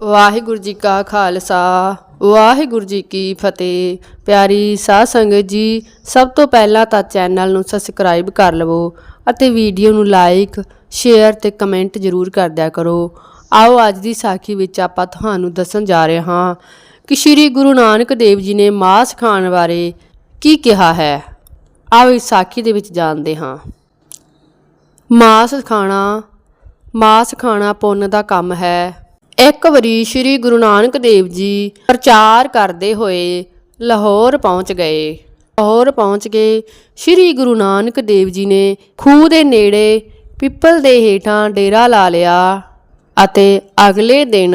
ਵਾਹਿਗੁਰੂ ਜੀ ਕਾ ਖਾਲਸਾ, ਵਾਹਿਗੁਰੂ ਜੀ ਕੀ ਫਤਿਹ। ਪਿਆਰੀ ਸਾਧ ਸੰਗਤ ਜੀ, ਸਭ ਤੋਂ ਪਹਿਲਾਂ ਤਾਂ ਚੈਨਲ ਨੂੰ ਸਬਸਕ੍ਰਾਈਬ ਕਰ ਲਵੋ ਅਤੇ ਵੀਡੀਓ ਨੂੰ ਲਾਈਕ, ਸ਼ੇਅਰ ਤੇ ਕਮੈਂਟ ਜ਼ਰੂਰ ਕਰ ਦਿਆ ਕਰੋ। ਆਓ ਅੱਜ ਦੀ ਸਾਖੀ ਵਿੱਚ ਆਪਾਂ ਤੁਹਾਨੂੰ ਦੱਸਣ ਜਾ ਰਹੇ ਹਾਂ ਕਿ ਸ੍ਰੀ ਗੁਰੂ ਨਾਨਕ ਦੇਵ ਜੀ ਨੇ ਮਾਸ ਖਾਣ ਬਾਰੇ ਕੀ ਕਿਹਾ ਹੈ। ਆਓ ਇਸ ਸਾਖੀ ਦੇ ਵਿੱਚ ਜਾਣਦੇ ਹਾਂ। ਮਾਸ ਖਾਣਾ ਮਾਸ ਖਾਣਾ ਪੁੰਨ ਦਾ ਕੰਮ ਹੈ। ਇੱਕ ਵਾਰੀ ਸ੍ਰੀ ਗੁਰੂ ਨਾਨਕ ਦੇਵ ਜੀ ਪ੍ਰਚਾਰ ਕਰਦੇ ਹੋਏ ਲਾਹੌਰ ਪਹੁੰਚ ਗਏ। ਲਾਹੌਰ ਪਹੁੰਚ ਕੇ ਸ੍ਰੀ ਗੁਰੂ ਨਾਨਕ ਦੇਵ ਜੀ ਨੇ ਖੂਹ ਦੇ ਨੇੜੇ ਪਿੱਪਲ ਦੇ ਹੇਠਾਂ ਡੇਰਾ ਲਾ ਲਿਆ ਅਤੇ ਅਗਲੇ ਦਿਨ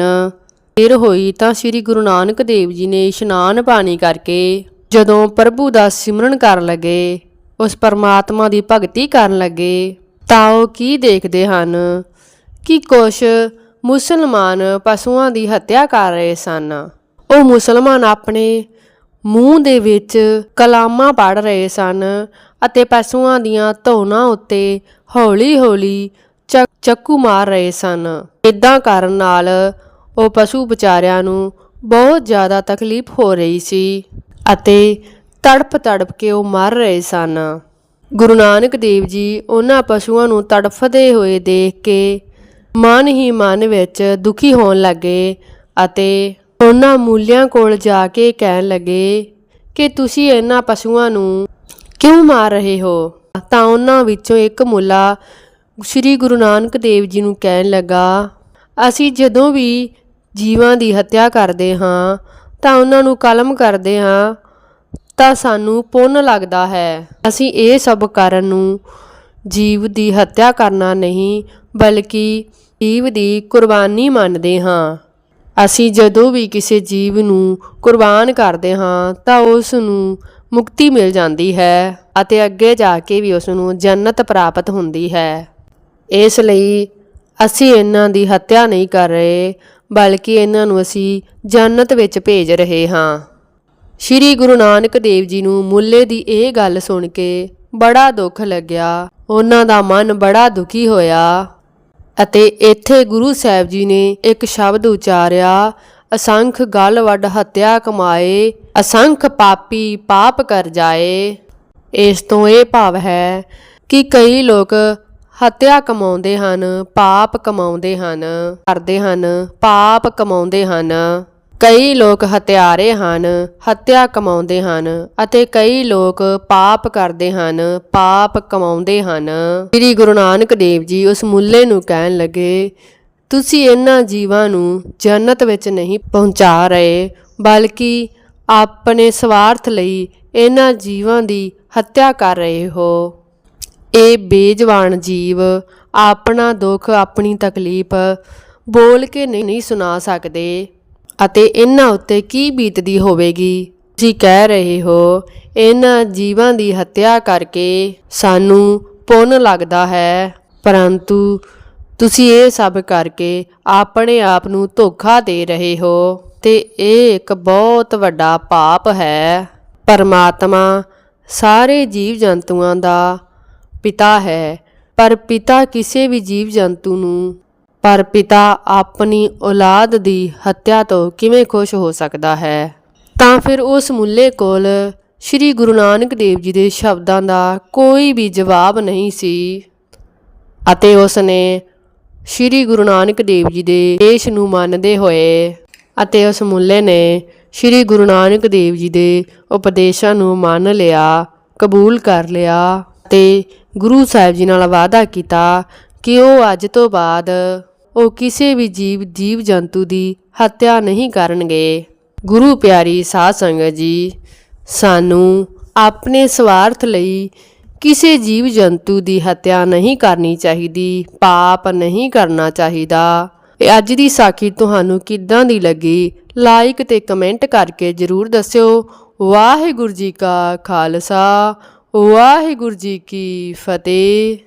ਫਿਰ ਹੋਈ ਤਾਂ ਸ੍ਰੀ ਗੁਰੂ ਨਾਨਕ ਦੇਵ ਜੀ ਨੇ ਇਸ਼ਨਾਨ ਪਾਣੀ ਕਰਕੇ ਜਦੋਂ ਪ੍ਰਭੂ ਦਾ ਸਿਮਰਨ ਕਰਨ ਲੱਗੇ, ਉਸ ਪਰਮਾਤਮਾ ਦੀ ਭਗਤੀ ਕਰਨ ਲੱਗੇ, ਤਾਂ ਉਹ ਕੀ ਦੇਖਦੇ ਹਨ ਕਿ ਕੁਛ ਮੁਸਲਮਾਨ ਪਸ਼ੂਆਂ ਦੀ ਹੱਤਿਆ ਕਰ ਰਹੇ ਸਨ। ਉਹ ਮੁਸਲਮਾਨ ਆਪਣੇ ਮੂੰਹ ਦੇ ਵਿੱਚ ਕਲਾਮਾਂ ਪੜ ਰਹੇ ਸਨ ਅਤੇ ਪਸ਼ੂਆਂ ਦੀਆਂ ਧੌਣਾਂ ਉੱਤੇ ਹੌਲੀ-ਹੌਲੀ ਚੱਕ- ਚੱਕੂ ਮਾਰ ਰਹੇ ਸਨ। ਇਦਾਂ ਕਰਨ ਨਾਲ ਉਹ ਪਸ਼ੂ ਵਿਚਾਰਿਆਂ ਨੂੰ ਬਹੁਤ ਜ਼ਿਆਦਾ ਤਕਲੀਫ ਹੋ ਰਹੀ ਸੀ ਅਤੇ ਤੜਪ ਤੜਪ ਕੇ ਉਹ ਮਰ ਰਹੇ ਸਨ। ਗੁਰੂ ਨਾਨਕ ਦੇਵ ਜੀ ਉਹਨਾਂ ਪਸ਼ੂਆਂ ਨੂੰ ਤੜਫਦੇ ਹੋਏ ਦੇਖ ਕੇ ਮਨ ਹੀ ਮਨ ਵਿੱਚ ਦੁਖੀ ਹੋਣ ਲੱਗੇ ਅਤੇ ਉਹਨਾਂ ਮੂਲਿਆਂ ਕੋਲ ਜਾ ਕੇ ਕਹਿਣ ਲੱਗੇ ਕਿ ਤੁਸੀਂ ਇਹਨਾਂ ਪਸ਼ੂਆਂ ਨੂੰ ਕਿਉਂ ਮਾਰ ਰਹੇ ਹੋ? ਤਾਂ ਉਹਨਾਂ ਵਿੱਚੋਂ ਇੱਕ ਮੁੱਲਾ ਸ੍ਰੀ ਗੁਰੂ ਨਾਨਕ ਦੇਵ ਜੀ ਨੂੰ ਕਹਿਣ ਲੱਗਾ, ਅਸੀਂ ਜਦੋਂ ਵੀ ਜੀਵਾਂ ਦੀ ਹੱਤਿਆ ਕਰਦੇ ਹਾਂ, ਤਾਂ ਉਹਨਾਂ ਨੂੰ ਕਲਮ ਕਰਦੇ ਹਾਂ, ਤਾਂ ਸਾਨੂੰ ਪੁੰਨ ਲੱਗਦਾ ਹੈ। ਅਸੀਂ ਇਹ ਸਭ ਕਰਨ ਨੂੰ ਜੀਵ ਦੀ ਹੱਤਿਆ ਕਰਨਾ ਨਹੀਂ ਬਲਕਿ ਜੀਵ ਦੀ ਕੁਰਬਾਨੀ ਮੰਨਦੇ ਹਾਂ। ਅਸੀਂ ਜਦੋਂ ਵੀ ਕਿਸੇ ਜੀਵ ਨੂੰ ਕੁਰਬਾਨ ਕਰਦੇ ਹਾਂ, ਤਾਂ ਉਸ ਨੂੰ ਮੁਕਤੀ ਮਿਲ ਜਾਂਦੀ ਹੈ ਅਤੇ ਅੱਗੇ ਜਾ ਕੇ ਵੀ ਉਸ ਨੂੰ ਜੰਨਤ ਪ੍ਰਾਪਤ ਹੁੰਦੀ ਹੈ। ਇਸ ਲਈ ਅਸੀਂ ਇਹਨਾਂ ਦੀ ਹੱਤਿਆ ਨਹੀਂ ਕਰ ਰਹੇ, ਬਲਕਿ ਇਹਨਾਂ ਨੂੰ ਅਸੀਂ ਜੰਨਤ ਵਿੱਚ ਭੇਜ ਰਹੇ ਹਾਂ। ਸ਼੍ਰੀ ਗੁਰੂ ਨਾਨਕ ਦੇਵ ਜੀ ਨੂੰ ਮੁੱਲੇ ਦੀ ਇਹ ਗੱਲ ਸੁਣ ਕੇ ਬੜਾ ਦੁੱਖ ਲੱਗਿਆ। ਉਹਨਾਂ ਦਾ ਮਨ ਬੜਾ ਦੁਖੀ ਹੋਇਆ। ਅਤੇ ਇੱਥੇ ਗੁਰੂ ਸਾਹਿਬ ਜੀ ਨੇ ਇੱਕ ਸ਼ਬਦ ਉਚਾਰਿਆ, ਅਸੰਖ ਗਲ ਵੱਡ ਹੱਤਿਆ ਕਮਾਏ, ਅਸੰਖ ਪਾਪੀ ਪਾਪ ਕਰ ਜਾਏ। ਇਸ ਤੋਂ ਇਹ ਭਾਵ ਹੈ ਕਿ ਕਈ ਲੋਕ ਹੱਤਿਆ ਕਮਾਉਂਦੇ ਹਨ, ਪਾਪ ਕਮਾਉਂਦੇ ਹਨ, ਕਰਦੇ ਹਨ, ਪਾਪ ਕਮਾਉਂਦੇ ਹਨ। ਕਈ ਲੋਕ ਹਤਿਆਰੇ ਹਨ, ਹੱਤਿਆ ਕਮਾਉਂਦੇ ਹਨ ਅਤੇ ਕਈ ਲੋਕ ਪਾਪ ਕਰਦੇ ਹਨ, ਪਾਪ ਕਮਾਉਂਦੇ ਹਨ। ਸ੍ਰੀ ਗੁਰੂ ਨਾਨਕ ਦੇਵ ਜੀ ਉਸ ਮੁੱਲੇ ਨੂੰ ਕਹਿਣ ਲੱਗੇ, ਤੁਸੀਂ ਇਹਨਾਂ ਜੀਵਾਂ ਨੂੰ ਜੰਨਤ ਵਿੱਚ ਨਹੀਂ ਪਹੁੰਚਾ ਰਹੇ, ਬਲਕਿ ਆਪਣੇ ਸਵਾਰਥ ਲਈ ਇਹਨਾਂ ਜੀਵਾਂ ਦੀ ਹੱਤਿਆ ਕਰ ਰਹੇ ਹੋ। ਇਹ ਬੇਜਵਾਨ ਜੀਵ ਆਪਣਾ ਦੁੱਖ ਆਪਣੀ ਤਕਲੀਫ ਬੋਲ ਕੇ ਨਹੀਂ ਨਹੀਂ ਸੁਣਾ ਸਕਦੇ। ਅਤੇ ਇਹਨਾਂ ਉੱਤੇ ਕੀ ਬੀਤਦੀ ਹੋਵੇਗੀ? ਤੁਸੀਂ ਕਹਿ ਰਹੇ ਹੋ, ਇਹਨਾਂ ਜੀਵਾਂ ਦੀ ਹੱਤਿਆ ਕਰਕੇ ਸਾਨੂੰ ਪੁੰਨ ਲੱਗਦਾ ਹੈ। ਪਰੰਤੂ ਤੁਸੀਂ ਇਹ ਸਭ ਕਰਕੇ ਆਪਣੇ ਆਪ ਨੂੰ ਧੋਖਾ ਦੇ ਰਹੇ ਹੋ ਤੇ ਇਹ ਇੱਕ ਬਹੁਤ ਵੱਡਾ ਪਾਪ ਹੈ। ਪਰਮਾਤਮਾ ਸਾਰੇ ਜੀਵ ਜੰਤੂਆਂ ਦਾ ਪਿਤਾ ਹੈ, ਪਰ ਪਿਤਾ ਕਿਸੇ ਵੀ ਜੀਵ ਜੰਤੂ ਨੂੰ ਪਰ ਪਿਤਾ ਆਪਣੀ ਔਲਾਦ ਦੀ ਹੱਤਿਆ ਤੋਂ ਕਿਵੇਂ ਖੁਸ਼ ਹੋ ਸਕਦਾ ਹੈ? ਤਾਂ ਫਿਰ ਉਸ ਮੁੱਲੇ ਕੋਲ ਸ੍ਰੀ ਗੁਰੂ ਨਾਨਕ ਦੇਵ ਜੀ ਦੇ ਸ਼ਬਦਾਂ ਦਾ ਕੋਈ ਵੀ ਜਵਾਬ ਨਹੀਂ ਸੀ। ਅਤੇ ਉਸ ਨੇ ਸ੍ਰੀ ਗੁਰੂ ਨਾਨਕ ਦੇਵ ਜੀ ਦੇ ਦੇਸ਼ ਨੂੰ ਮੰਨਦੇ ਹੋਏ ਅਤੇ ਉਸ ਮੁੱਲੇ ਨੇ ਸ੍ਰੀ ਗੁਰੂ ਨਾਨਕ ਦੇਵ ਜੀ ਦੇ ਉਪਦੇਸ਼ਾਂ ਨੂੰ ਮੰਨ ਲਿਆ, ਕਬੂਲ ਕਰ ਲਿਆ ਤੇ ਗੁਰੂ ਸਾਹਿਬ ਜੀ ਨਾਲ ਵਾਅਦਾ ਕੀਤਾ ਕਿ ਉਹ ਅੱਜ ਤੋਂ ਬਾਅਦ ਉਹ ਕਿਸੇ ਵੀ ਜੀਵ ਜੀਵ ਜੰਤੂ ਦੀ ਹੱਤਿਆ ਨਹੀਂ ਕਰਨਗੇ। ਗੁਰੂ ਪਿਆਰੀ ਸਾਧ ਸੰਗਤ ਜੀ, ਸਾਨੂੰ ਆਪਣੇ ਸਵਾਰਥ ਲਈ ਕਿਸੇ ਜੀਵ ਜੰਤੂ ਦੀ ਹੱਤਿਆ ਨਹੀਂ ਕਰਨੀ ਚਾਹੀਦੀ, ਪਾਪ ਨਹੀਂ ਕਰਨਾ ਚਾਹੀਦਾ। ਇਹ ਅੱਜ ਦੀ ਸਾਖੀ ਤੁਹਾਨੂੰ ਕਿੱਦਾਂ ਦੀ ਲੱਗੀ ਲਾਈਕ ਤੇ ਕਮੈਂਟ ਕਰਕੇ ਜਰੂਰ ਦੱਸਿਓ। ਵਾਹਿਗੁਰੂ ਜੀ ਕਾ ਖਾਲਸਾ, ਵਾਹਿਗੁਰੂ ਜੀ ਕੀ ਫਤਿਹ।